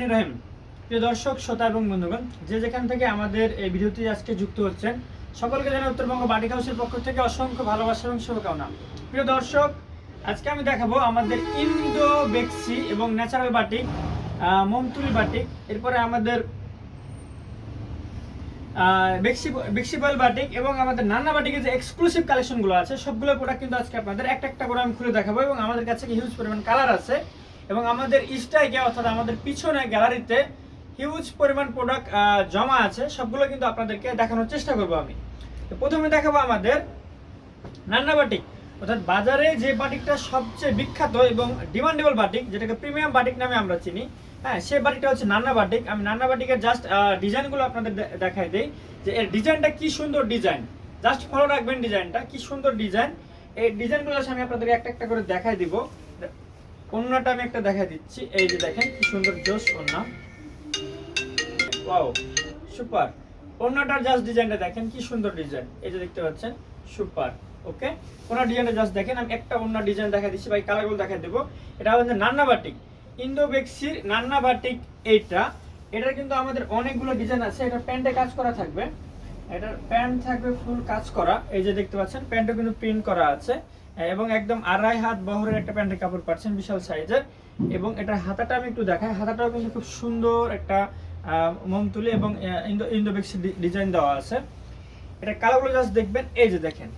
রহমানির রহিম, প্রিয় দর্শক, শ্রোতা এবং বন্ধুগণ, যে যেখান থেকে আমাদের এই ভিডিওটি আজকে যুক্ত হচ্ছেন, সকলকে জানাই উত্তরবঙ্গ হাউসের পক্ষ থেকে অসংখ্য ভালোবাসা এবং শুভকামনা। প্রিয় দর্শক, আজকে আমি দেখাবো আমাদের ইন্দো বেক্সি এবং ন্যাচারাল বাটিক মমতুলি বাটিক এরপরে আমাদের বাটিক এবং আমাদের নানা বাটিকের যে এক্সক্লুসিভ কালেকশনগুলো আছে, সবগুলো প্রোডাক্ট কিন্তু আজকে আপনাদের একটা একটা করে আমি খুলে দেখাবো এবং আমাদের কাছে হিউজ পরিমাণ কালার আছে এবং আমাদের স্টাইকে অর্থাৎ আমাদের পিছনে গ্যালারিতে হিউজ পরিমাণ প্রোডাক্ট জমা আছে, সবগুলো কিন্তু আপনাদেরকে দেখানোর চেষ্টা করব আমি। তো প্রথমে দেখাবো আমাদের নান্না বাটিক। অর্থাৎ বাজারে যে বাটিকটা সবচেয়ে বিখ্যাত এবং ডিমান্ডেবল বাটিক, যেটাকে প্রিমিয়াম বাটিক নামে আমরা চিনি হ্যাঁ সে বাটিকটা হচ্ছে নান্না বাটিক। আমি নান্না বাটিকের জাস্ট ডিজাইনগুলো আপনাদের দেখাই দেই। যে এর ডিজাইনটা কি সুন্দর ডিজাইন জাস্ট ফলো রাখবেন ডিজাইনটা কি সুন্দর ডিজাইন এই ডিজাইনগুলো আমি আপনাদের একটা একটা করে দেখাই দিব। অন্যটা আমি একটা দেখা দিচ্ছি। এই যে দেখেন কি সুন্দর জোস ওয়াও সুপার অন্যটার জাস্ট ডিজাইনটা দেখেন, কি সুন্দর ডিজাইন এই যে দেখতে পাচ্ছেন সুপার ওকে ওনার ডিজাইনটা জাস্ট দেখেন, আমি একটা অন্য ডিজাইন দেখা দিচ্ছি, ভাই কালারগুলো দেখা দেবো। এটা হচ্ছে নান্না বাটিক। ইন্দো বেক্সির নান্না বাটিক এইটা। এটার কিন্তু আমাদের অনেকগুলো ডিজাইন আছে। এটা প্যান্টে কাজ করা থাকবে। এটার প্যান্ট থাকবে ফুল কাজ করা। এই যে দেখতে পাচ্ছেন, প্যান্টও কিন্তু প্রিন্ট করা আছে। এবং একদম আড়াই হাত বহরের একটা প্যান্টের কাপড় পাচ্ছেন বিশাল সাইজের। এবং এটার হাতাটা আমি একটু দেখাই। হাতাটাও কিন্তু খুব সুন্দর একটা আহ, মোমতুলি এবং ইন্দো ইন্দো বেক্সি ডিজাইন দেওয়া আছে। এটা কালারগুলো জাস্ট দেখবেন। এই যে দেখেন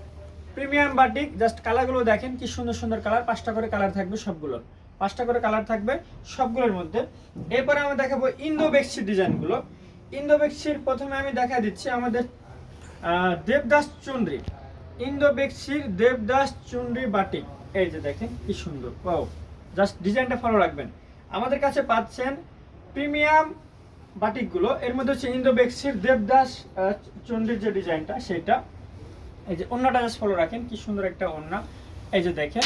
প্রিমিয়াম বাটিক জাস্ট কালারগুলো দেখেন কি সুন্দর সুন্দর কালার। পাঁচটা করে কালার থাকবে সবগুলো পাঁচটা করে কালার থাকবে সবগুলোর মধ্যে। এরপরে আমি দেখাবো ইন্দো বেক্সির ডিজাইনগুলো। ইন্দো বেক্সির প্রথমে আমি দেখা দিচ্ছি আমাদের দেবদাস চুনরি ইন্দো বেক্সির দেবদাস চুনরি বাটিক এই যে দেখেন কি সুন্দর। পাও জাস্ট ডিজাইনটা ফলো রাখবেন। আমাদের কাছে পাচ্ছেন প্রিমিয়াম বাটিকগুলো। এর মধ্যে হচ্ছে ইন্দো বেক্সির দেবদাস আহ, চুনরির যে ডিজাইনটা সেটা এই যে ওন্নাটা জাস্ট ফলো রাখেন কি সুন্দর একটা ওন্না। এই যে দেখেন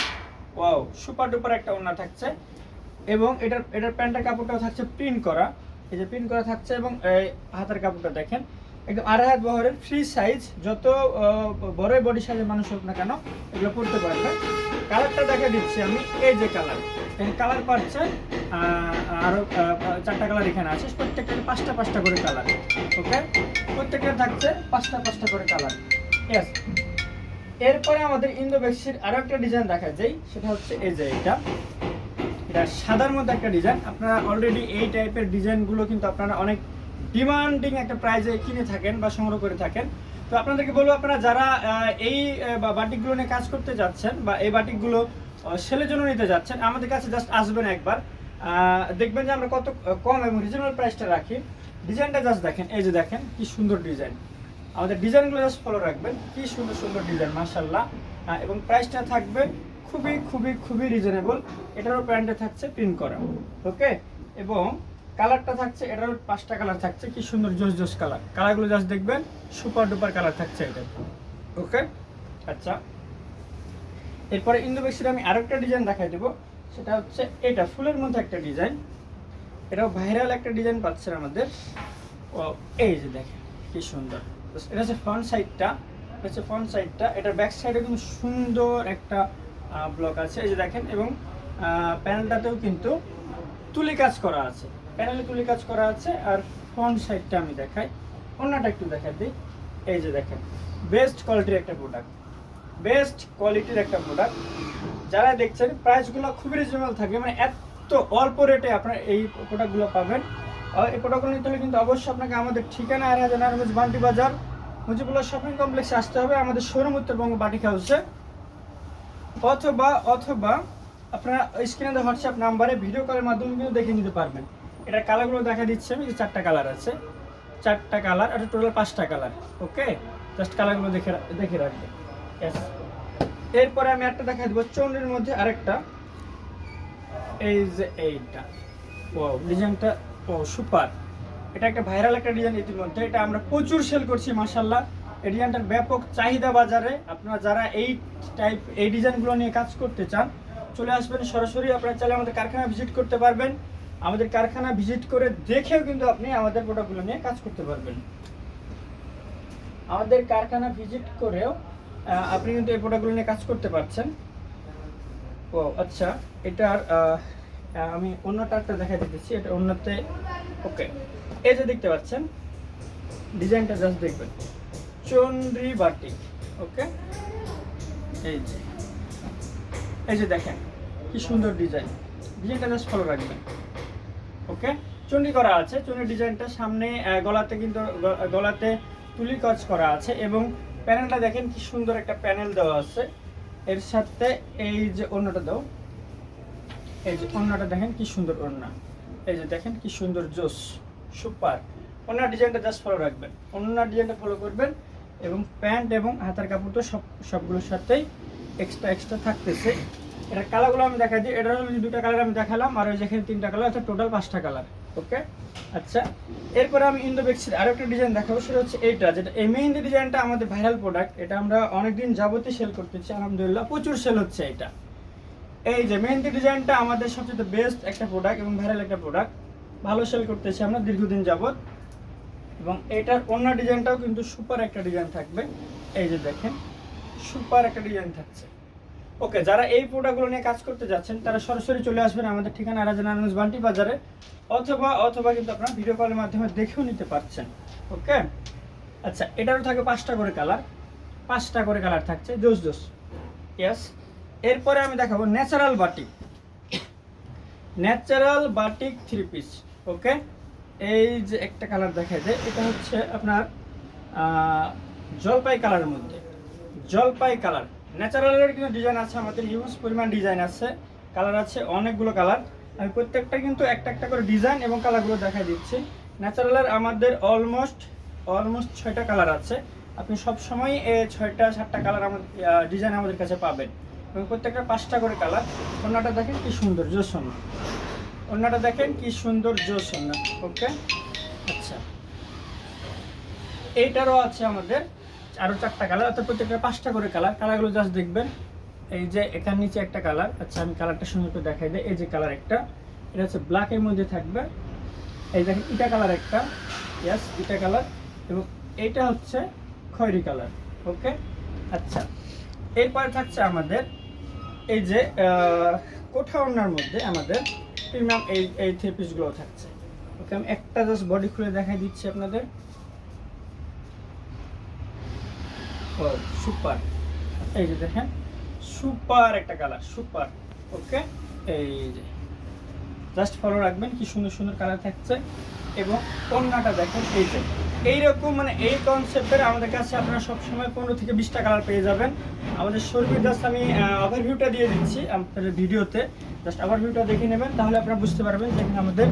ওয়াও সুপার ডুপার একটা ওন্না থাকছে। এবং এটার এটার প্যান্টের কাপড়টাও থাকছে প্রিন্ট করা। এই যে প্রিন্ট করা থাকছে এবং হাতের কাপড়টা দেখেন একদম আড়াই হাত বহরের ফ্রি সাইজ যত বড়ই বডি সাইজের মানুষ হোক না কেন, এগুলো পড়তে পারবে। কালারটা দেখা দিচ্ছি আমি, এই যে কালার এই কালার পাচ্ছে আরও চারটা কালার এখানে আছে প্রত্যেকটার পাঁচটা পাঁচটা করে কালার ওকে প্রত্যেকটা থাকছে পাঁচটা পাঁচটা করে কালার ইয়েস এরপরে আমাদের ইন্দো বেক্সির আরও একটা ডিজাইন দেখা যায়, সেটা হচ্ছে এই যে এটা। এটা সাদার মধ্যে একটা ডিজাইন আপনারা অলরেডি এই টাইপের ডিজাইনগুলো কিন্তু আপনারা অনেক ডিমান্ডিং একটা প্রাইজে কিনে থাকেন বা সংগ্রহ করে থাকেন। তো আপনাদেরকে বলব আপনারা যারা এই বাটিকগুলো নিয়ে কাজ করতে যাচ্ছেন বা এই বাটিকগুলো সেলের জন্য নিতে যাচ্ছেন, আমাদের কাছে জাস্ট আসবেন একবার। দেখবেন যে আমরা কত কম এবং রিজনেবল প্রাইসটা রাখি। ডিজাইনটা জাস্ট দেখেন, এই যে দেখেন, কি সুন্দর ডিজাইন আমাদের ডিজাইনগুলো জাস্ট ফলো রাখবেন, কি সুন্দর সুন্দর ডিজাইন মাশাল্লাহ এবং প্রাইসটা থাকবে খুবই খুবই খুবই রিজনেবল এটারও প্যান্টে থাকছে প্রিন্ট করা ওকে এবং কালারটা থাকছে, এটার পাঁচটা কালার থাকছে, কি সুন্দর জোস জোস কালার। কালারগুলো জাস্ট দেখবেন, সুপার ডুপার কালার থাকছে এটা। ওকে আচ্ছা। এরপরে ইন্দোবেক্সির আমি আরেকটা ডিজাইন দেখাই দেবো, সেটা হচ্ছে এটা ফুলের মধ্যে একটা ডিজাইন এটাও ভাইরাল একটা ডিজাইন পাচ্ছেন আমাদের। ও এই যে দেখেন, কি সুন্দর। এটা হচ্ছে ফ্রন্ট সাইডটা এটা হচ্ছে ফ্রন্ট সাইডটা এটার ব্যাক সাইডে কিন্তু সুন্দর একটা ব্লক আছে। এই যে দেখেন, এবং প্যানেলটাতেও কিন্তু তুলি কাজ করা আছে। প্যানেলে তুলি কাজ করা আছে, আর ফ্রন্ট সাইডটা আমি দেখাই। অন্যটা একটু দেখাই দিই। এই যে দেখেন বেস্ট কোয়ালিটির একটা প্রোডাক্ট বেস্ট কোয়ালিটির একটা প্রোডাক্ট যারা দেখছেন প্রাইসগুলো খুবই রিজনেবল থাকবে মানে এত অল্প রেটে আপনারা এই প্রোডাক্টগুলো পাবেন। আর এই প্রোডাক্টগুলো নিতে হলে কিন্তু অবশ্যই আপনাকে আমাদের ঠিকানা আর হাজার নারায়ণগঞ্জ বান্টি বাজার। মুজিবুল্লাহ শপিং কমপ্লেক্সে আসতে হবে, আমাদের শোরুম উত্তরবঙ্গ বাটিক হাউসে অথবা অথবা আপনারা স্ক্রিনে হোয়াটসঅ্যাপ নাম্বারে ভিডিও কলের মাধ্যমে কিন্তু দেখে নিতে পারবেন। এটা কালারগুলো দেখা দিচ্ছে আমি চারটা কালার আছে। চারটা কালার আর টোটাল পাঁচটা কালার, ওকে? জাস্ট কালারগুলো দেখে দেখে Yes. এরপরে আমি একটা দেখা দেবো চন্ডির মধ্যে আরেকটা। এই যে এইটা। ও ডিজাইনটা ও সুপার এটা একটা ভাইরাল একটা ডিজাইন ইতিমধ্যে। এটা আমরা প্রচুর সেল করছি মাসাল্লাহ এই ডিজাইনটার ব্যাপক চাহিদা বাজারে। আপনারা যারা এই টাইপ এই ডিজাইনগুলো নিয়ে কাজ করতে চান, চলে আসবেন সরাসরি। আপনারা চাইলে আমাদের কারখানা ভিজিট করতে পারবেন। আমাদের কারখানা ভিজিট করে দেখেও কিন্তু আপনি আমাদের প্রোডাক্টগুলো নিয়ে কাজ করতে পারবেন। আমাদের কারখানা ভিজিট করেও আপনি কিন্তু এই প্রোডাক্টগুলো নিয়ে কাজ করতে পারছেন। ও আচ্ছা এটার আমি অন্যটা একটা দেখা দিতেছি, এটা অন্যতে, ওকে, এই যে দেখতে পাচ্ছেন, ডিজাইনটা জাস্ট দেখবেন। চন্দ্রি বাটিক ওকে, এই যে এই যে দেখেন, কি সুন্দর ডিজাইন। ডিজাইনটা জাস্ট ফলো রাখবেন। ওকে? চন্ডি করা আছে। চন্ডি ডিজাইনটা সামনে গলাতে কিন্তু গলাতে তুলি কাজ করা আছে এবং প্যানেলটা দেখেন কি সুন্দর একটা প্যানেল দেওয়া আছে। এর সাথে এই যে অন্যটা দাও। এই যে অন্যটা দেখেন কি সুন্দর ওড়না এই যে দেখেন কি সুন্দর জোস। সুপার। ওনার ডিজাইনটা জাস্ট ফলো রাখবেন। ওনার ডিজাইনটা ফলো করবেন এবং প্যান্ট এবং হাতার কাপড় তো সব, সবগুলোর সাথেই এক্সট্রা এক্সট্রা থাকতেছে। এটা কালারগুলো আমি দেখা দিই। এটা হলো দুটো কালার আমি দেখালাম, আর ওই যেখানে তিনটা কালার অর্থাৎ টোটাল পাঁচটা কালার ওকে আচ্ছা এরপরে আমি ইন্দো বেক্সির আরও একটা ডিজাইন দেখাবো, সেটা হচ্ছে এইটা, যেটা এই মেহেন্দি ডিজাইনটা আমাদের ভাইরাল প্রোডাক্ট এটা আমরা অনেকদিন যাবতীয় সেল করতেছি, আলহামদুলিল্লাহ, প্রচুর সেল হচ্ছে এটা এই যে মেহেন্দি ডিজাইনটা আমাদের সবচেয়ে বেস্ট একটা প্রোডাক্ট এবং ভাইরাল একটা প্রোডাক্ট ভালো সেল করতেছি আমরা দীর্ঘদিন যাবত এবং এটার অন্য ডিজাইনটাও কিন্তু সুপার একটা ডিজাইন থাকবে। এই যে দেখেন সুপার একটা ডিজাইন থাকছে। ওকে যারা এই প্রোডাক্টগুলো নিয়ে কাজ করতে যাচ্ছেন, তারা সরাসরি চলে আসবেন আমাদের ঠিকানা রাজানারায়ণ বান্টি বাজারে, অথবা অথবা কিন্তু আপনারা ভিডিও কলের মাধ্যমে দেখেও নিতে পারছেন। ওকে আচ্ছা এটারও থাকে পাঁচটা করে কালার পাঁচটা করে কালার থাকছে, জোস জোস। ইয়াস এরপরে আমি দেখাবো natural batik natural batik three piece okay এই যে একটা কালার দেখা যায় এটা হচ্ছে আপনার জলপাই কালারের মধ্যে। জলপাই কালার ন্যাচারালের কিন্তু ডিজাইন আছে, আমাদের হিউজ পরিমাণ ডিজাইন আছে কালার আছে, অনেকগুলো কালার আমি প্রত্যেকটা কিন্তু একটা একটা করে ডিজাইন এবং কালারগুলো দেখা দিচ্ছি। ন্যাচারালের আমাদের অলমোস্ট অলমোস্ট ছয়টা কালার আছে। আপনি সব সময় এই ছয়টা, সাতটা কালার আমাদের ডিজাইন আমাদের কাছে পাবেন। এবং প্রত্যেকটা পাঁচটা করে কালার অন্যটা দেখেন কি সুন্দর, জোসন। অন্যটা দেখেন কি সুন্দর, জোসন। ওকে? আচ্ছা। এইটারও আছে আমাদের। আরও চারটা কালার অর্থাৎ প্রত্যেকটা পাঁচটা করে কালার কালারগুলো জাস্ট দেখবেন। এই যে এখার নিচে একটা কালার আচ্ছা আমি কালারটা সুন্দর করে দেখাই দিই। এই যে কালার একটা, এটা হচ্ছে ব্ল্যাকের মধ্যে থাকবে। এই দেখেন ইটা কালার একটা ইয়াস ইটা কালার এবং এইটা হচ্ছে খয়েরি কালার ওকে আচ্ছা এরপরে থাকছে আমাদের এই যে কোঠা ওড়নার মধ্যে আমাদের প্রিমিয়াম এই এই থ্রি পিসগুলো থাকছে। ওকে আমি একটা জাস্ট বডি খুলে দেখাই দিচ্ছি আপনাদের ও সুপার এই যে দেখেন সুপার একটা কালার সুপার ওকে এই যে। জাস্ট ফলো রাখবেন কি সুন্দর সুন্দর কালার থাকছে এবং কন্যাটা দেখেন এই যে। এইরকম মানে এই কনসেপ্টের আমাদের কাছে আপনারা সবসময় পনেরো থেকে বিশটা কালার পেয়ে যাবেন। আমাদের শরীর জাস্ট আমি ওভারভিউটা দিয়ে দিচ্ছি আপনাদের ভিডিওতে জাস্ট ওভারভিউটা দেখে নেবেন, তাহলে আপনারা বুঝতে পারবেন যে এখানে আমাদের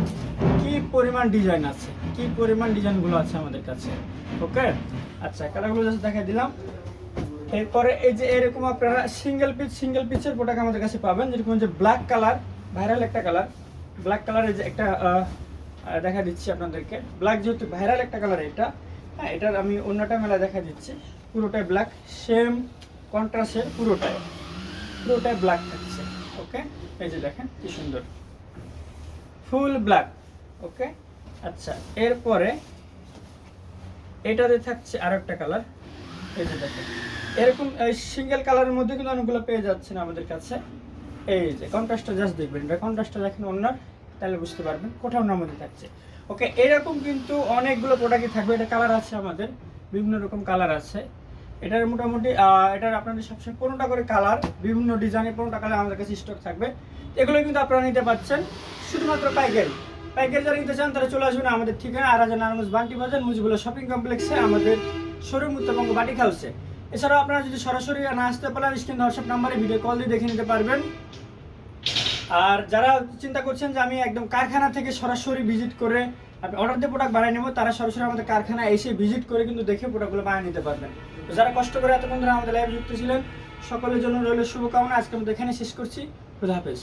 কি পরিমাণ ডিজাইন আছে, কি পরিমাণ ডিজাইনগুলো আছে আমাদের কাছে। ওকে আচ্ছা কালারগুলো জাস্ট দেখাই দিলাম। এরপরে এই যে এরকম আপনারা সিঙ্গেল পিস সিঙ্গেল পিসের প্রোডাক্ট আমাদের কাছে পাবেন, যেরকম যে ব্ল্যাক কালার ভাইরাল একটা কালার ব্ল্যাক কালারের যে একটা দেখা দিচ্ছি আপনাদেরকে। ব্ল্যাক যেহেতু ভাইরাল একটা কালার এটা হ্যাঁ এটার আমি অন্যটা মেলা দেখা দিচ্ছি। পুরোটাই ব্ল্যাক সেম কন্ট্রাস্টের পুরোটাই। পুরোটাই ব্ল্যাক থাকছে ওকে এই যে দেখেন, কি সুন্দর। ফুল ব্ল্যাক ওকে আচ্ছা এরপরে এটাতে থাকছে আর একটা কালার এই যে দেখেন, এরকম সিঙ্গেল কালারের মধ্যে কিন্তু অনেকগুলো পেয়ে যাচ্ছেন আমাদের কাছে। এই যে কন্ট্রাস্টটা জাস্ট দেখবেন। এটা কন্ট্রাস্টটা দেখেন অন্যার, তাহলে বুঝতে পারবেন, কোথাও না মধ্যে থাকছে। ওকে এরকম কিন্তু অনেকগুলো প্রোডাক্টই থাকবে। এটা কালার আছে আমাদের, বিভিন্ন রকম কালার আছে। এটার মোটামুটি এটার আপনাদের সবসময় পনেরোটা করে কালার বিভিন্ন ডিজাইনের পনেরোটা কালার আমাদের কাছে স্টক থাকবে। এগুলো কিন্তু আপনারা নিতে পারছেন শুধুমাত্র পাইকারি। পাইকারি যারা নিতে চান, তারা চলে আসবেন আমাদের ঠিকানা, আরাজা নারায়ণগঞ্জ বান্টি বাজার, মুজিবুল্লাহ শপিং কমপ্লেক্সে আমাদের শোরুম উত্তরবঙ্গ বাটিক হাউসে এছাড়াও আপনারা যদি সরাসরি না আসতে পারেন, স্ক্রিন হোয়াটসঅ্যাপ নাম্বারে ভিডিও কল দিয়ে দেখে নিতে পারবেন। আর যারা চিন্তা করছেন যে আমি একদম কারখানা থেকে সরাসরি ভিজিট করে আপনি অর্ডার দিয়ে প্রোডাক্ট বানিয়ে নেব, তারা সরাসরি আমাদের কারখানায় এসে ভিজিট করে কিন্তু দেখে প্রোডাক্টগুলো বানিয়ে নিতে পারবেন। তো যারা কষ্ট করে এতক্ষণ ধরে আমাদের লাইভ যুক্ত ছিলেন, সকলের জন্য রইল শুভকামনা। আজকে আমাদের এখানে শেষ করছি। খুদা হাফেজ।